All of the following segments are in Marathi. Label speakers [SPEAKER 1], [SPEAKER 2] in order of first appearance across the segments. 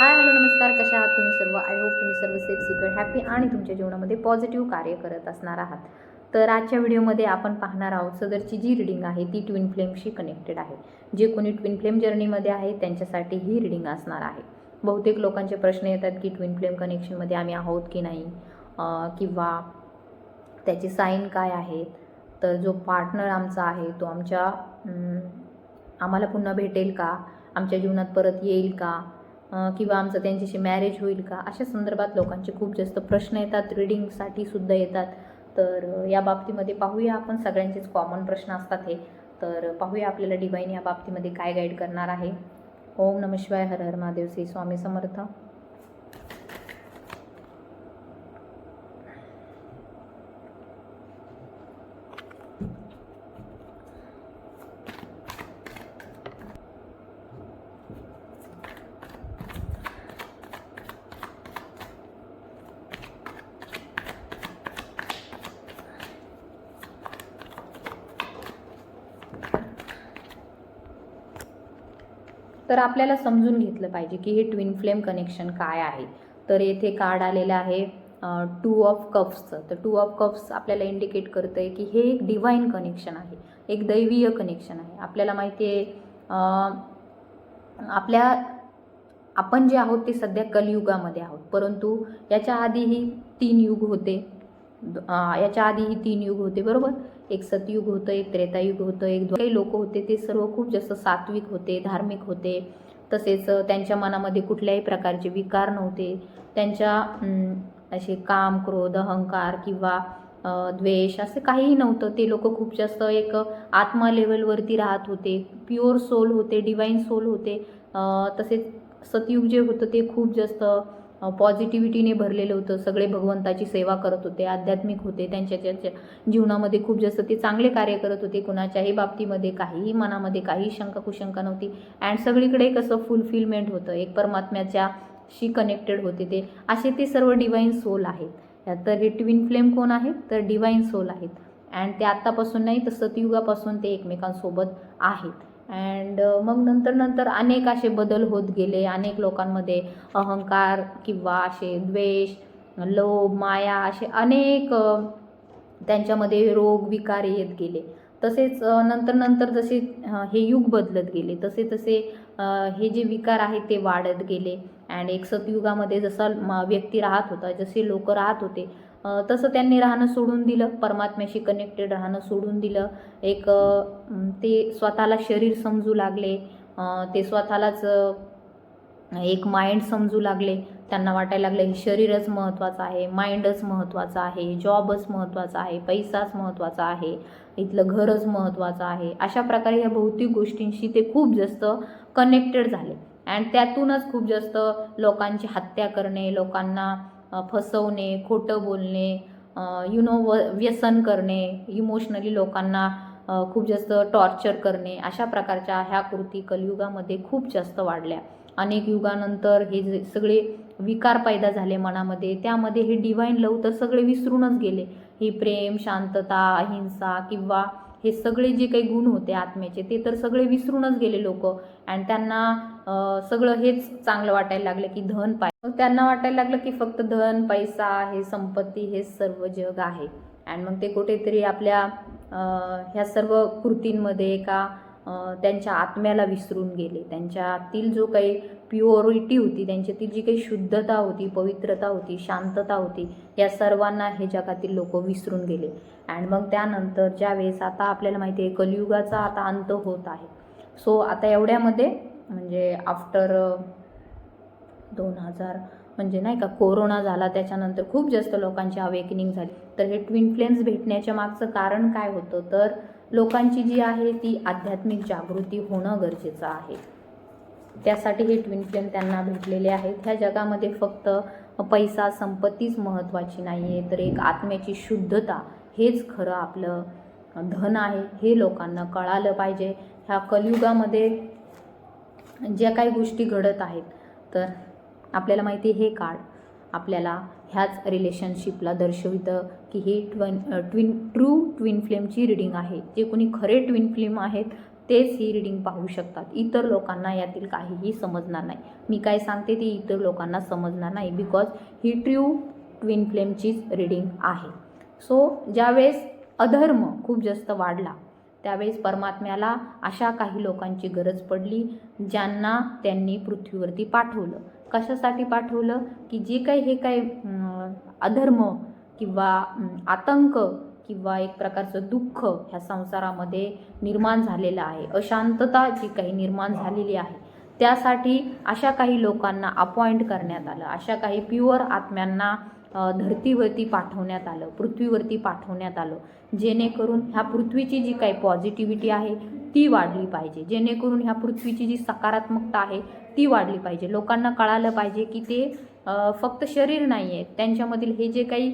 [SPEAKER 1] हाय हॅलो नमस्कार. कशा आहात तुम्ही सर्व? आय होप तुम्ही सर्व सेफ सिक्युअर हॅपी आणि तुमच्या जीवनामध्ये पॉझिटिव्ह कार्य करत असणार आहात. तर आजच्या व्हिडिओमध्ये आपण पाहणार आहोत सदरची जी रिडिंग आहे ती ट्विन फ्लेमशी कनेक्टेड आहे. जे कोणी ट्विन फ्लेम जर्नीमध्ये आहे त्यांच्यासाठी ही रिडिंग असणार आहे. बहुतेक लोकांचे प्रश्न येतात की ट्विन फ्लेम कनेक्शनमध्ये आम्ही आहोत की नाही? किंवा त्याचे साईन काय आहेत? तर जो पार्टनर आमचा आहे तो आमच्या आम्हाला पुन्हा भेटेल का? आमच्या जीवनात परत येईल का? किंवा आमचं त्यांच्याशी मॅरेज होईल का? अशा संदर्भात लोकांचे खूप जास्त प्रश्न येतात. रिडिंगसाठी सुद्धा येतात. तर या बाबतीमध्ये पाहूया आपण सगळ्यांचेच कॉमन प्रश्न असतात हे. तर पाहूया आपल्याला डिवाईन या बाबतीमध्ये काय गाईड करणार आहे. ओम नम शिवाय हर हर महादेव. श्री स्वामी समर्थ. तर आपल्याला समजून घेतलं पाहिजे की हे ट्विन फ्लेम कनेक्शन काय आहे. तर येथे कार्ड आलेलं आहे टू ऑफ कप्सचं तर टू ऑफ कप्स आपल्याला इंडिकेट करतं आहे की हे एक डिवाईन कनेक्शन आहे एक दैवीय कनेक्शन आहे. आपल्याला माहिती आहे आपल्या आपण जे आहोत ते सध्या कलियुगामध्ये आहोत. परंतु याच्या आधीही तीन युग होते. याच्या आधीही तीन युग होते बरोबर? एक सतयुग होतं एक त्रेतायुग होतं एक काही लोक होते ते सर्व खूप जास्त सात्विक होते धार्मिक होते. तसेच त्यांच्या मनामध्ये कुठल्याही प्रकारचे विकार नव्हते. त्यांच्या असे काम क्रोध अहंकार किंवा द्वेष असे काहीही नव्हतं. ते लोक खूप जास्त एक आत्मा लेवलवरती राहत होते. प्युअर सोल होते डिवाईन सोल होते. तसेच सतयुग जे होतं ते खूप जास्त पॉझिटिव्हिटीने भरलेलं होतं. सगळे भगवंताची सेवा करत होते आध्यात्मिक होते त्यांच्या त्यांच्या जीवनामध्ये खूप जास्त ते चांगले कार्य करत होते. कुणाच्याही बाबतीमध्ये काहीही मनामध्ये काही शंका कुशंका नव्हती. अँड सगळीकडे कसं फुलफिलमेंट होतं. एक परमात्म्याच्या शी कनेक्टेड होते ते. असे ते सर्व डिवाईन सोल आहेत. तर हे ट्विन फ्लेम कोण आहेत? तर डिवाईन सोल आहेत. अँड ते आत्तापासून नाही तर सतयुगापासून ते एकमेकांसोबत आहेत. अँड uh, मग नंतर नंतर अनेक असे बदल होत गेले. अनेक लोकांमध्ये अहंकार किंवा असे द्वेष लोभ माया असे अनेक त्यांच्यामध्ये रोग विकार येत गेले. तसेच नंतर नंतर जसे हे युग बदलत गेले. तसे तसे हे जे विकार आहेत ते वाढत गेले. अँड एक सतयुगामध्ये जसा व्यक्ती राहत होता जसे लोक राहत होते तसं त्यांनी राहणं सोडून दिलं परमात्म्याशी कनेक्टेड राहणं सोडून दिलं. एक ते स्वतःला शरीर समजू लागले. ते स्वतःलाच एक माइंड समजू लागले. त्यांना वाटायला लागलं हे शरीरच महत्त्वाचं आहे माइंडच महत्त्वाचं आहे जॉबच महत्त्वाचा आहे पैसाच महत्त्वाचा आहे इथलं घरच महत्त्वाचं आहे. अशा प्रकारे ह्या भौतिक गोष्टींशी ते खूप जास्त कनेक्टेड झाले. अँड त्यातूनच खूप जास्त लोकांची हत्या करणे लोकांना फसवणे खोटं बोलणे यु नो व व्यसन करणे इमोशनली लोकांना खूप जास्त टॉर्चर करणे अशा प्रकारच्या ह्या कृती कलियुगामध्ये खूप जास्त वाढल्या. अनेक युगानंतर हे जे सगळे विकार पैदा झाले मनामध्ये त्यामध्ये हे डिवाईन लव तर सगळे विसरूनच गेले. ही प्रेम शांतता अहिंसा किंवा हे सगळे जे काही गुण होते आत्म्याचे ते तर सगळे विसरूनच गेले लोक. आणि त्यांना सगळं हेच चांगलं वाटायला लागलं की धन पाय. मग त्यांना वाटायला लागलं की फक्त धन पैसा हे संपत्ती हे सर्व जग आहे. आणि मग ते कुठेतरी आपल्या ह्या सर्व कृतींमध्ये एका त्यांच्या आत्म्याला विसरून गेले. त्यांच्यातील जो काही प्युअरिटी होती त्यांच्यातील जी काही शुद्धता होती पवित्रता होती शांतता होती या सर्वांना हे जगातील लोक विसरून गेले. अँड मग त्यानंतर ज्यावेळेस आता आपल्याला माहिती आहे कलियुगाचा आता अंत होत आहे. सो आता एवढ्यामध्ये म्हणजे आफ्टर दोन हजार म्हणजे नाही का कोरोना झाला त्याच्यानंतर खूप जास्त लोकांची अवेकनिंग झाली. तर हे ट्विन फ्लेम्स भेटण्याच्या मागचं कारण काय होतं? तर लोकांची जी आहे ती आध्यात्मिक जागृती होणं गरजेचं आहे. त्यासाठी हे ट्विन फ्लेम त्यांना भेटलेले आहेत. ह्या जगामध्ये फक्त पैसा संपत्तीच महत्त्वाची नाही आहे तर एक आत्म्याची शुद्धता हेच खरं आपलं धन आहे हे लोकांना कळालं पाहिजे. ह्या कलियुगामध्ये ज्या काही गोष्टी घडत आहेत तर आपल्याला माहिती आहे हे कार्ड आपल्याला ह्याच रिलेशनशिपला दर्शवितं की ही ट्वन ट्विन ट्रू ट्विन फ्लेमची रिडिंग आहे. जे कोणी खरे ट्विन फ्लेम आहेत तेच ही रिडिंग पाहू शकतात. इतर लोकांना यातील काहीही समजणार नाही. मी काय सांगते ते इतर लोकांना समजणार नाही बिकॉज ही ट्रू ट्विन फ्लेमचीच रिडिंग आहे. सो ज्यावेळेस अधर्म खूप जास्त वाढला त्यावेळेस परमात्म्याला अशा काही लोकांची गरज पडली ज्यांना त्यांनी पृथ्वीवरती पाठवलं. कशासाठी पाठवलं? की जे काही हे काही अधर्म किंवा आतंक किंवा एक प्रकारचं दुःख ह्या संसारामध्ये निर्माण झालेलं आहे. अशांतता जी काही निर्माण झालेली आहे त्यासाठी अशा काही लोकांना अपॉइंट करण्यात आलं. अशा काही प्युअर आत्म्यांना धरतीवरती पाठवण्यात आलं पृथ्वीवरती पाठवण्यात आलं. जेणेकरून ह्या पृथ्वीची जी काही पॉझिटिव्हिटी आहे ती वाढली पाहिजे. जेणेकरून ह्या पृथ्वीची जी सकारात्मकता आहे ती वाढली पाहिजे. लोकांना कळालं पाहिजे की ते फक्त शरीर नाही आहे त्यांच्यामधील हे जे काही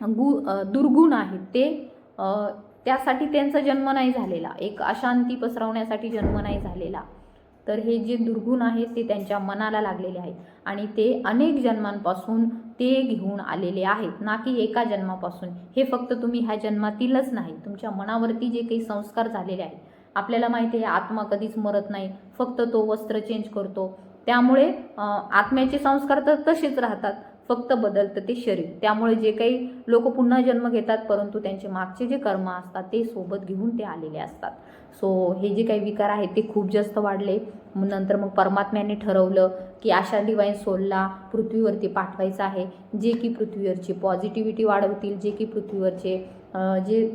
[SPEAKER 1] गु दुर्गुण आहेत ते त्यासाठी त्यांचा जन्म नाही झालेला. एक अशांती पसरवण्यासाठी जन्म नाही झालेला. तर हे जे दुर्गुण आहेत ते त्यांच्या मनाला लागलेले आहेत. आणि ते अनेक जन्मांपासून ते घेऊन आलेले आहेत. ना की एका जन्मापासून. हे फक्त तुम्ही ह्या जन्मातीलच नाही तुमच्या मनावरती जे काही संस्कार झालेले आहेत. आपल्याला माहिती आहे आत्मा कधीच मरत नाही. फक्त तो वस्त्र चेंज करतो. त्यामुळे आत्म्याचे संस्कार तर तसेच राहतात. फक्त बदलतं ते शरीर. त्यामुळे जे काही लोक पुन्हा जन्म घेतात परंतु त्यांचे मागचे जे कर्म असतात ते सोबत घेऊन ते आलेले असतात. सो हे जे काही विकार आहेत ते खूप जास्त वाढले. मग नंतर मग परमात्म्याने ठरवलं की अशा डिवाईन सोलला पृथ्वीवरती पाठवायचं आहे जे की पृथ्वीवरची पॉझिटिव्हिटी वाढवतील जे की पृथ्वीवरचे जे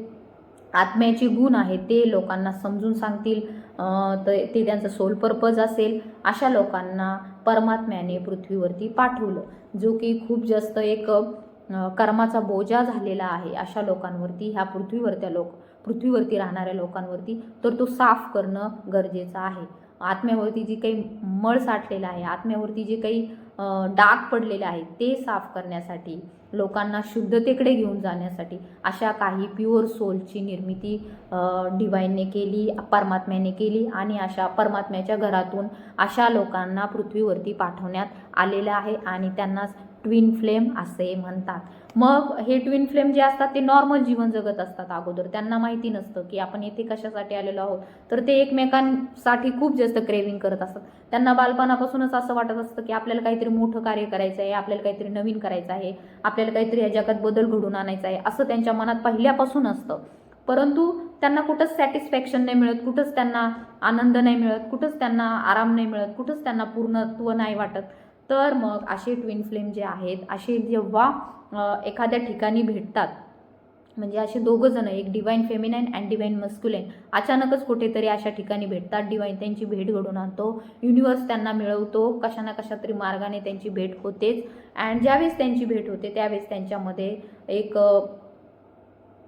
[SPEAKER 1] आत्म्याचे गुण आहेत ते लोकांना समजून सांगतील. तर ते त्यांचं सोल पर्पज असेल. अशा लोकांना परमात्म्याने पृथ्वीवरती पाठवलं. जो की खूप जास्त एक कर्माचा बोजा झालेला आहे अशा लोकांवरती ह्या पृथ्वीवरत्या लोक पृथ्वीवरती राहणाऱ्या लोकांवरती तर तो साफ करणं गरजेचं आहे. आत्म्यावरती जी काही मळ साठलेला आहे आत्म्यावरती जे काही डाग पडलेले आहेत ते साफ करण्यासाठी लोकांना शुद्धतेकडे घेऊन जाण्यासाठी अशा काही प्युअर सोलची निर्मिती डिवाईनने केली परमात्म्याने केली आणि अशा परमात्म्याच्या घरातून अशा लोकांना पृथ्वीवरती पाठवण्यात आलेलं आहे आणि त्यांनाच ट्विन फ्लेम असे म्हणतात. मग हे ट्विन फ्लेम जे असतात ते नॉर्मल जीवन जगत असतात अगोदर. त्यांना माहिती नसतं की आपण येथे कशासाठी आलेलो आहोत. तर ते एकमेकांसाठी खूप जास्त क्रेविंग करत असतात. त्यांना बालपणापासूनच असं वाटत असतं की आपल्याला काहीतरी मोठं कार्य करायचं आहे आपल्याला काहीतरी नवीन करायचं आहे आपल्याला काहीतरी या जगात बदल घडून आणायचा आहे असं त्यांच्या मनात पहिल्यापासून असतं. परंतु त्यांना कुठंच सॅटिस्फॅक्शन नाही मिळत कुठंच त्यांना आनंद नाही मिळत कुठंच त्यांना आराम नाही मिळत कुठंच त्यांना पूर्णत्व नाही वाटत. तर मग असे ट्विन फ्लेम जे आहेत असे जेव्हा एखाद्या ठिकाणी भेटतात म्हणजे असे दोघं जण एक divine feminine and divine masculine अचानकच कुठेतरी अशा ठिकाणी भेटतात. डिवाईन त्यांची भेट घडून आणतो. युनिवर्स त्यांना मिळवतो. कशा ना कशा तरी मार्गाने त्यांची भेट होतेच. अँड ज्यावेळेस त्यांची भेट होते त्यावेळेस त्यांच्यामध्ये एक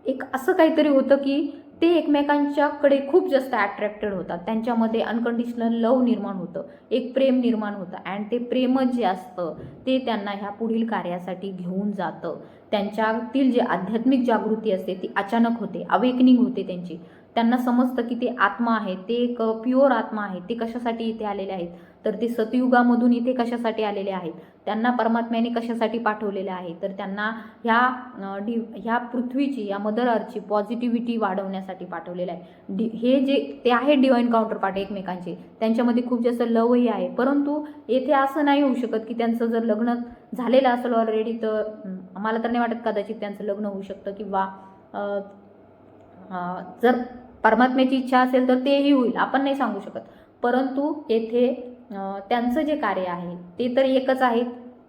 [SPEAKER 1] एक असं काहीतरी होतं की ते एकमेकांच्याकडे खूप जास्त अट्रॅक्टेड होतात. त्यांच्यामध्ये अनकंडिशनल लव निर्माण होतं. एक प्रेम निर्माण होतं. अँड ते प्रेमच जे असतं ते त्यांना ह्या पुढील कार्यासाठी घेऊन जातं. त्यांच्यातील जे आध्यात्मिक जागृती असते ती अचानक होते. अवेकनिंग होते त्यांची. त्यांना समजतं की ते आत्मा आहे. ते एक प्युअर आत्मा आहे. ते कशासाठी इथे आलेले आहेत? तर ते सतयुगामधून इथे कशासाठी आलेले आहेत? त्यांना परमात्म्याने कशासाठी पाठवलेले आहे? तर त्यांना ह्या डि ह्या पृथ्वीची या मदर अर्थची पॉझिटिव्हिटी वाढवण्यासाठी पाठवलेलं आहे. डि हे जे ते आहे डिवाईन काउंटर पार्ट एकमेकांचे. त्यांच्यामध्ये खूप जास्त लवही आहे. परंतु येथे असं नाही होऊ शकत की त्यांचं जर लग्न झालेलं असेल ऑलरेडी तर मला तर नाही वाटत कदाचित त्यांचं लग्न होऊ शकतं किंवा जर परमात्म्याची इच्छा असेल तर तेही होईल. आपण नाही सांगू शकत. परंतु येथे त्यांचं जे कार्य आहे ते तर एकच आहेत.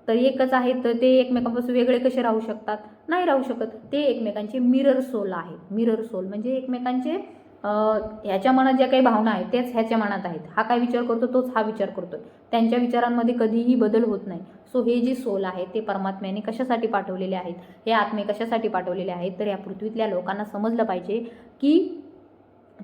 [SPEAKER 1] तर एकच आहेत तर ते एकमेकांपासून वेगळे कसे राहू शकतात? नाही राहू शकत. ते एकमेकांचे मिरर सोल आहे. मिरर सोल म्हणजे एकमेकांचे ह्याच्या मनात ज्या काही भावना आहेत त्याच ह्याच्या मनात आहेत. हा काय विचार करतो? तोच हा विचार करतो. त्यांच्या विचारांमध्ये कधीही बदल होत नाही. सो हे जे सोल आहे ते परमात्म्याने कशासाठी पाठवलेले आहेत? हे आत्मे कशासाठी पाठवलेले आहेत? तर या पृथ्वीतल्या लोकांना समजलं पाहिजे की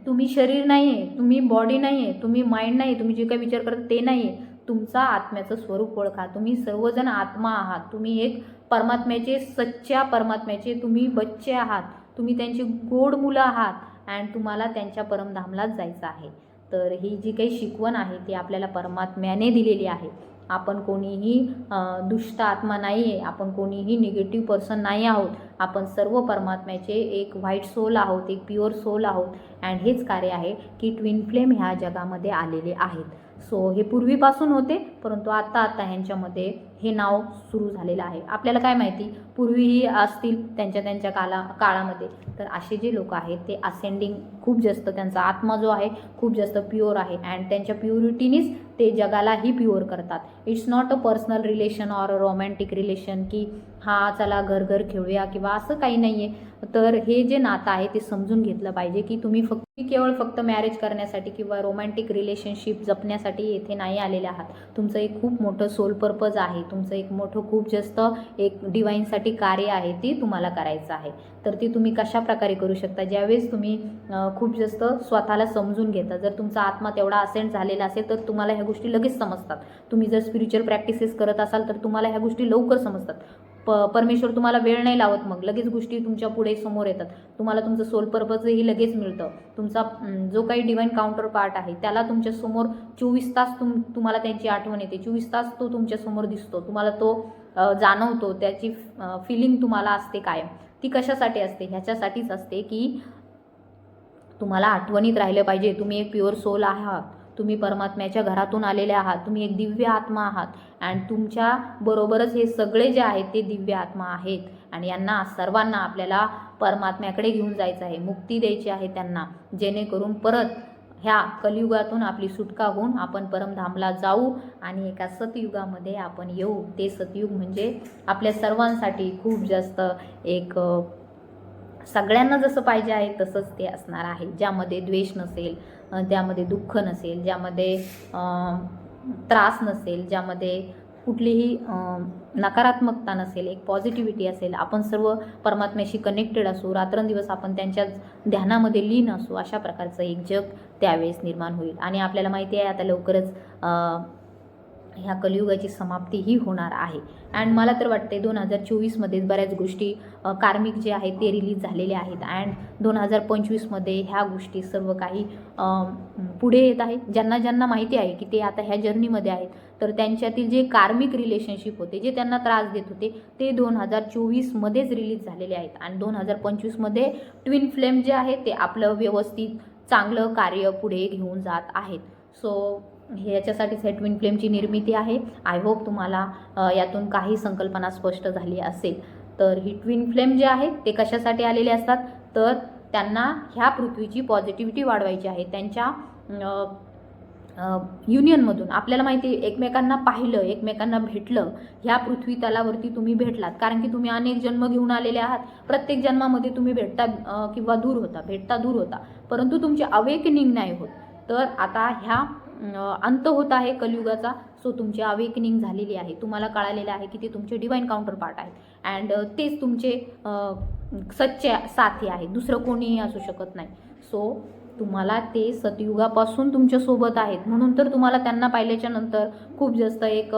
[SPEAKER 1] तुम्ही शरीर नाही आहे तुम्ही बॉडी नाही आहे तुम्ही माइंड नाही तुम्ही जे काही विचार करता ते नाही आहे तुमचा आत्म्याचं स्वरूप ओळखा. तुम्ही सर्वजण आत्मा आहात. तुम्ही एक परमात्म्याचे सच्च्या परमात्म्याचे तुम्ही बच्चे आहात. तुम्ही त्यांची गोड मुलं आहात अँड तुम्हाला त्यांच्या परमधामलाच जायचं आहे. तर ही जी काही शिकवण आहे ती आपल्याला परमात्म्याने दिलेली आहे. आपण कोणीही दुष्ट आत्मा नाही आहे आपण कोणीही निगेटिव्ह पर्सन नाही आहोत. आपण सर्व परमात्म्याचे एक व्हाईट सोल आहोत एक प्युअर सोल आहोत. अँड हेच कार्य आहे की ट्विन फ्लेम ह्या जगामध्ये आलेले आहेत. सो हे पूर्वीपासून होते परंतु आता आता ह्यांच्यामध्ये हे नाव सुरू झालेलं आहे. आपल्याला काय माहिती? पूर्वीही असतील त्यांच्या त्यांच्या काला काळामध्ये. तर असे जे लोक आहेत ते असेंडिंग खूप जास्त त्यांचा आत्मा जो आहे खूप जास्त प्युअर आहे. अँड त्यांच्या प्युरिटीनीच ते जगालाही प्युअर करतात. It's not a personal relation or a romantic relation की हा चला घर घर खेळूया किंवा असं काही नाही आहे तर हे जे नातं आहे ते समजून घेतलं पाहिजे की तुम्ही फक्त केवळ फक्त मॅरेज करण्यासाठी किंवा रोमॅन्टिक रिलेशनशिप जपण्यासाठी येथे नाही आलेले आहात. तुमचं एक खूप मोठं सोल पर्पज आहे. तुमचं एक मोठं खूप जास्त एक डिवाईनसाठी कार्य आहे ते तुम्हाला करायचं आहे. तर ते तुम्ही कशा प्रकारे करू शकता? ज्यावेळेस तुम्ही खूप जास्त स्वतःला समजून घेता. जर तुमचा आत्मा तेवढा असेंट झालेला असेल तर तुम्हाला ह्या गोष्टी लगेच समजतात. तुम्ही जर स्पिरिच्युअल प्रॅक्टिसेस करत असाल तर तुम्हाला ह्या गोष्टी लवकर समजतात. प परमेश्वर तुम्हाला वेळ नाही लावत मग. लगेच गोष्टी तुमच्यापुढे समोर येतात. तुम्हाला तुमचं सोल पर्पजही लगेच मिळतं. तुमचा जो काही डिवाईन काउंटर पार्ट आहे त्याला तुमच्यासमोर चोवीस तास तुम तुम्हाला त्यांची आठवण येते. चोवीस तास तो तुमच्यासमोर दिसतो. तुम्हाला तो जाणवतो. त्याची फिलिंग तुम्हाला असते कायम. ती कशासाठी असते? ह्याच्यासाठीच असते की तुम्हाला आठवणीत राहिलं पाहिजे. तुम्ही एक प्युअर सोल आहात. तुम्ही परमात्म्याच्या घरातून आलेले आहात. तुम्ही एक दिव्य आत्मा आहात. अँड तुमच्या बरोबरच हे सगळे जे आहेत ते दिव्य आत्मा आहेत. आणि यांना सर्वांना आपल्याला परमात्म्याकडे घेऊन जायचं आहे. मुक्ती द्यायची आहे त्यांना. जेणेकरून परत ह्या कलियुगातून आपली सुटका होऊन आपण परमधामला जाऊ आणि एका सतयुगामध्ये आपण येऊ. ते सतयुग म्हणजे आपल्या सर्वांसाठी खूप जास्त एक सगळ्यांना जसं पाहिजे आहे तसंच ते असणार आहे. ज्यामध्ये द्वेष नसेल त्यामध्ये दुःख नसेल ज्यामध्ये त्रास नसेल ज्यामध्ये कुठलीही नकारात्मकता नसेल एक पॉझिटिव्हिटी असेल आपण सर्व परमात्म्याशी कनेक्टेड असू रात्रंदिवस आपण त्यांच्या ध्यानामध्ये लीन असू अशा प्रकारचं एक जग त्यावेळेस निर्माण होईल. आणि आपल्याला माहिती आहे आता लवकरच ह्या कलियुगाची समाप्तीही होणार आहे. अँड मला तर वाटते दोन हजार चोवीसमध्येच बऱ्याच गोष्टी कार्मिक जे आहेत ते रिलीज झालेले आहेत. अँड दोन हजार पंचवीसमध्ये ह्या गोष्टी सर्व काही पुढे येत आहेत ज्यांना ज्यांना माहिती आहे की ते आता ह्या जर्नीमध्ये आहेत तर त्यांच्यातील जे कार्मिक रिलेशनशिप होते जे त्यांना त्रास देत होते ते दोन हजार चोवीसमध्येच रिलीज झालेले आहेत. आणि दोन हजार पंचवीसमध्ये ट्विन फ्लेम जे आहे ते आपलं व्यवस्थित चांगलं कार्य पुढे घेऊन जात आहेत. सो हे याच्यासाठीच हे ट्विन फ्लेमची निर्मिती आहे. आय होप तुम्हाला यातून काही संकल्पना स्पष्ट झाली असेल. तर ही ट्विन फ्लेम जे आहे ते कशासाठी आलेले असतात? तर त्यांना ह्या पृथ्वीची पॉझिटिव्हिटी वाढवायची आहे. त्यांच्या युनियनमधून आपल्याला माहिती आहे, एकमेकांना पाहिलं एकमेकांना भेटलं ह्या पृथ्वी तलावरती तुम्ही भेटलात. कारण की तुम्ही अनेक जन्म घेऊन आलेले आहात. प्रत्येक जन्मामध्ये तुम्ही भेटता किंवा दूर होता भेटता दूर होता. परंतु तुमची अवेकनिंग नाही होत. तर आता ह्या अंत होत आहे कलियुगाचा. सो तुमची अवेकनिंग झालेली आहे. तुम्हाला कळालेलं आहे की ते तुमचे डिवाईन काउंटर पार्ट आहेत अँड तेच तुमचे सच्चे साथी आहेत. दुसरं कोणीही असू शकत नाही. सो तुम्हाला ते सतयुगापासून तुमच्यासोबत आहेत. म्हणून तर तुम्हाला त्यांना पाहिल्याच्या नंतर खूप जास्त एक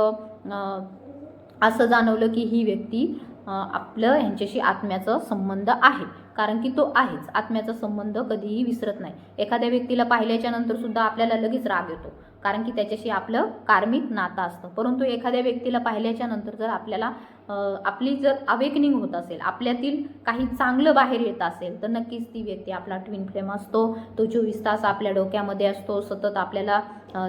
[SPEAKER 1] असं जाणवलं की ही व्यक्ती आपलं ह्यांच्याशी आत्म्याचा संबंध आहे. कारण की तो आहेच. आत्म्याचा संबंध कधीही विसरत नाही. एखाद्या व्यक्तीला पाहिल्याच्या नंतर सुद्धा आपल्याला लगेच राग येतो. कारण की त्याच्याशी आपलं कार्मिक नातं असतं. परंतु एखाद्या व्यक्तीला पाहिल्याच्या नंतर जर आपल्याला आपली जर अवेकनिंग होत असेल आपल्यातील काही चांगलं बाहेर येत असेल तर नक्कीच ती व्यक्ती आपला ट्विन फ्लेम असतो. तो चोवीस तास आपल्या डोक्यामध्ये असतो सतत आपल्याला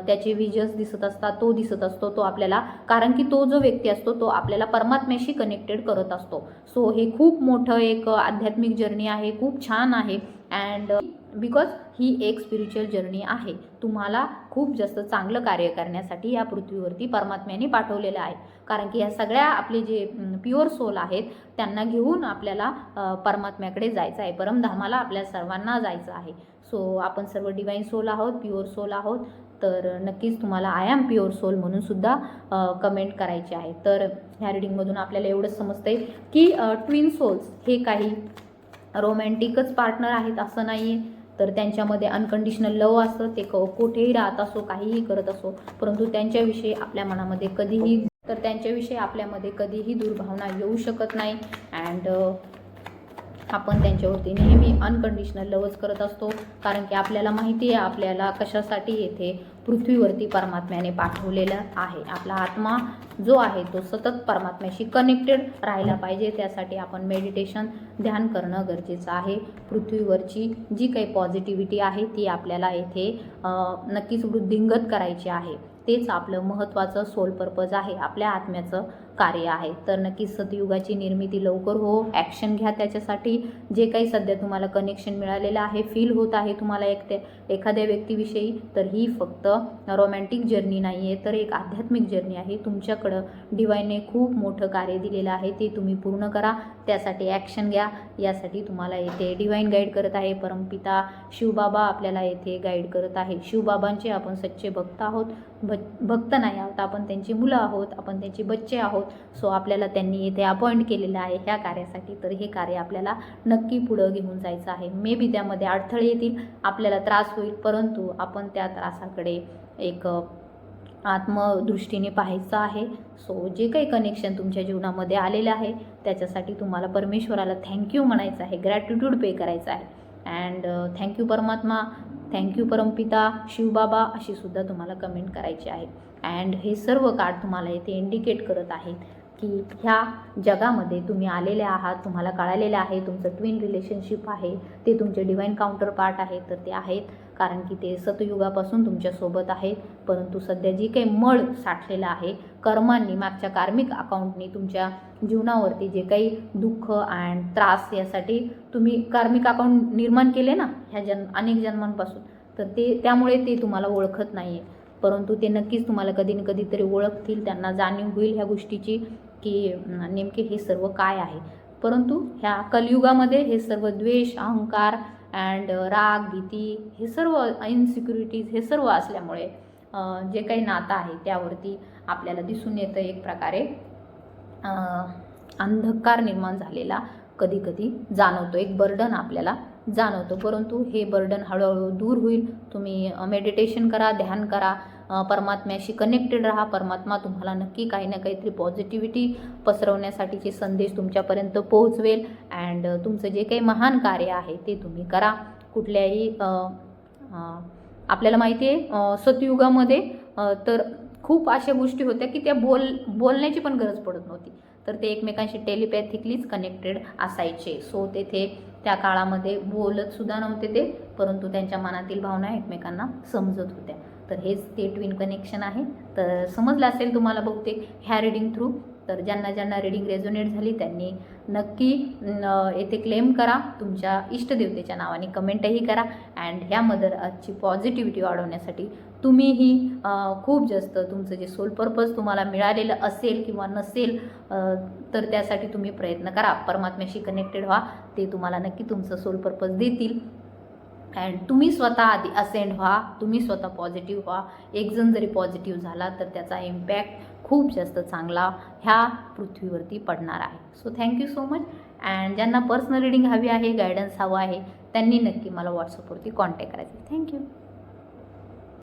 [SPEAKER 1] त्याचे विजस दिसत असतात तो दिसत असतो तो आपल्याला कारण की तो जो व्यक्ती असतो तो आपल्याला परमात्म्याशी कनेक्टेड करत असतो. सो हे खूप मोठं एक आध्यात्मिक जर्नी आहे खूप छान आहे. अँड बिकॉज ही एक स्पिरिच्युअल जर्नी आहे तुम्हाला खूप जास्त चांगलं कार्य करण्यासाठी या पृथ्वीवरती परमात्म्याने पाठवलेलं आहे. कारण की या सगळ्या आपले जे प्युअर सोल आहेत त्यांना घेऊन आपल्याला परमात्म्याकडे जायचं आहे. परमधामाला आपल्या सर्वांना जायचं आहे. सो आपण सर्व डिवाईन सोल आहोत प्युअर सोल आहोत तर नक्कीच तुम्हाला आय एम प्युअर सोल म्हणून सुद्धा कमेंट करायचे आहे. तर ह्या रिडिंगमधून आपल्याला एवढंच समजतं आहे की ट्विन सोल्स हे काही रोमॅन्टिकच पार्टनर आहेत असं नाही आहे तर त्यांच्यामध्ये अनकंडिशनल लव असतं ते क कुठेही राहत असो काहीही करत असो परंतु त्यांच्याविषयी आपल्या मनामध्ये कधीही तर त्यांच्याविषयी आपल्यामध्ये कधीही दुर्भावना येऊ शकत नाही. अँड आपण त्यांच्यावरती नेहमी अनकंडिशनल लवच करत असतो. कारण की आपल्याला माहिती आहे आपल्याला कशासाठी येथे पृथ्वीवरती परमात्म्याने पाठवलेलं आहे. आपला आत्मा जो आहे तो सतत परमात्म्याशी कनेक्टेड राहायला पाहिजे. त्यासाठी आपण मेडिटेशन ध्यान करणं गरजेचं आहे. पृथ्वीवरची जी काही पॉझिटिव्हिटी आहे ती आपल्याला येथे नक्कीच वृद्धिंगत करायची आहे. तेच आपलं महत्त्वाचं सोल पर्पज आहे आपल्या आत्म्याचं कार्य आहे. तर नक्कीच सतयुगाची निर्मिती लवकर हो. ॲक्शन घ्या त्याच्यासाठी. जे काही सध्या तुम्हाला कनेक्शन मिळालेलं आहे फील होत आहे तुम्हाला एक ते एखाद्या व्यक्तीविषयी तर ही फक्त रोमॅन्टिक जर्नी नाही आहे तर एक आध्यात्मिक जर्नी आहे. तुमच्याकडं डिवाईनने खूप मोठं कार्य दिलेलं आहे ते तुम्ही पूर्ण करा. त्यासाठी ॲक्शन घ्या. यासाठी तुम्हाला येथे डिवाईन गाईड करत आहे. परमपिता शिवबाबा आपल्याला येथे गाईड करत आहे. शिवबाबांचे आपण सच्चे भक्त आहोत. भ भक्त नाही आहोत. आपण त्यांची मुलं आहोत. आपण त्यांचे बच्चे आहोत. सो आपल्याला त्यांनी येथे अपॉइंट केलेलं आहे ह्या कार्यासाठी. तर हे कार्य आपल्याला नक्की पुढं घेऊन जायचं आहे. मे बी त्यामध्ये अडथळे येतील. आपल्याला त्रास होईल. परंतु आपण त्या त्रासाकडे एक आत्मदृष्टीने पाहायचं आहे. सो जे काही कनेक्शन तुमच्या जीवनामध्ये आलेलं आहे त्याच्यासाठी तुम्हाला परमेश्वराला थँक्यू म्हणायचं आहे. ग्रॅटिट्यूड पे करायचं आहे. अँड थँक्यू परमात्मा थँक्यू परमपिता शिवबाबा अशी सुद्धा तुम्हाला कमेंट करायची आहे. अँड हे सर्व कार्ड तुम्हाला इथे इंडिकेट करत आहेत की ह्या जगामध्ये तुम्ही आलेले आहात तुम्हाला कळालेलं आहे तुमचं ट्विन रिलेशनशिप आहे ते तुमचे डिवाईन काउंटर पार्ट आहेत तर ते आहेत. कारण की ते सतयुगापासून तुमच्यासोबत आहेत परंतु सध्या जी काही मळ साठलेला आहे कर्मांनी मागच्या कार्मिक अकाउंटनी तुमच्या जीवनावरती जे काही दुःख अँड त्रास यासाठी तुम्ही कार्मिक अकाउंट निर्माण केले ना ह्या जन्म अनेक जन्मांपासून तर ते त्यामुळे ते तुम्हाला ओळखत नाही आहे परंतु ते नक्कीच तुम्हाला कधी ना कधीतरी ओळखतील त्यांना जाणीव होईल ह्या गोष्टीची की नेमके हे सर्व काय आहे. परंतु ह्या कलियुगामध्ये हे सर्व द्वेष अहंकार अँड राग भीती हे सर्व इनसिक्युरिटीज हे सर्व असल्यामुळे जे काही नातं आहे त्यावरती आपल्याला दिसून येतं एक प्रकारे. अंधकार निर्माण झालेला कधी कधी जाणवतो. एक बर्डन आपल्याला जाणवतो. परंतु हे बर्डन हळूहळू दूर होईल. तुम्ही मेडिटेशन करा ध्यान करा. परमात्म्याशी कनेक्टेड राहा. परमात्मा तुम्हाला नक्की काही ना काहीतरी पॉझिटिव्हिटी पसरवण्यासाठीचे संदेश तुमच्यापर्यंत पोहोचवेल. अँड तुमचं जे काही महान कार्य आहे ते तुम्ही करा. कुठल्याही आपल्याला माहिती आहे सतयुगामध्ये तर खूप अशा गोष्टी होत्या की त्या बोल बोलण्याची पण गरज पडत नव्हती. तर ते एकमेकांशी टेलिपॅथिकलीच कनेक्टेड असायचे. सो तेथे त्या काळामध्ये बोलत सुद्धा नव्हते ते परंतु त्यांच्या मनातील भावना एकमेकांना समजत होत्या. तर हेच ते ट्विन कनेक्शन आहे. तर समजलं असेल तुम्हाला बहुतेक ह्या रिडिंग थ्रू तर ज्यांना ज्यांना रिडिंग रेझोनेट झाली त्यांनी नक्की येथे क्लेम करा. तुमच्या इष्टदेवतेच्या नावाने कमेंटही करा. अँड ह्या मदर आजची पॉझिटिव्हिटी वाढवण्यासाठी तुम्हीही खूप जास्त तुमचं जे सोल पर्पज तुम्हाला मिळालेलं असेल किंवा नसेल तर त्यासाठी तुम्ही प्रयत्न करा. परमात्म्याशी कनेक्टेड व्हा. ते तुम्हाला नक्की तुमचं सोल पर्पज देतील. अँड तुम्ही स्वतः आधी असेंड व्हा तुम्ही स्वतः पॉझिटिव्ह व्हा. एक जण जरी पॉझिटिव्ह झाला तर त्याचा इम्पॅक्ट खूप जास्त चांगला ह्या पृथ्वीवरती पडणार आहे. So thank you so much and ज्यांना पर्सनल रिडिंग हवी आहे गायडन्स हवं आहे त्यांनी नक्की मला व्हॉट्सअपवरती कॉन्टॅक्ट करायचं थँक्यू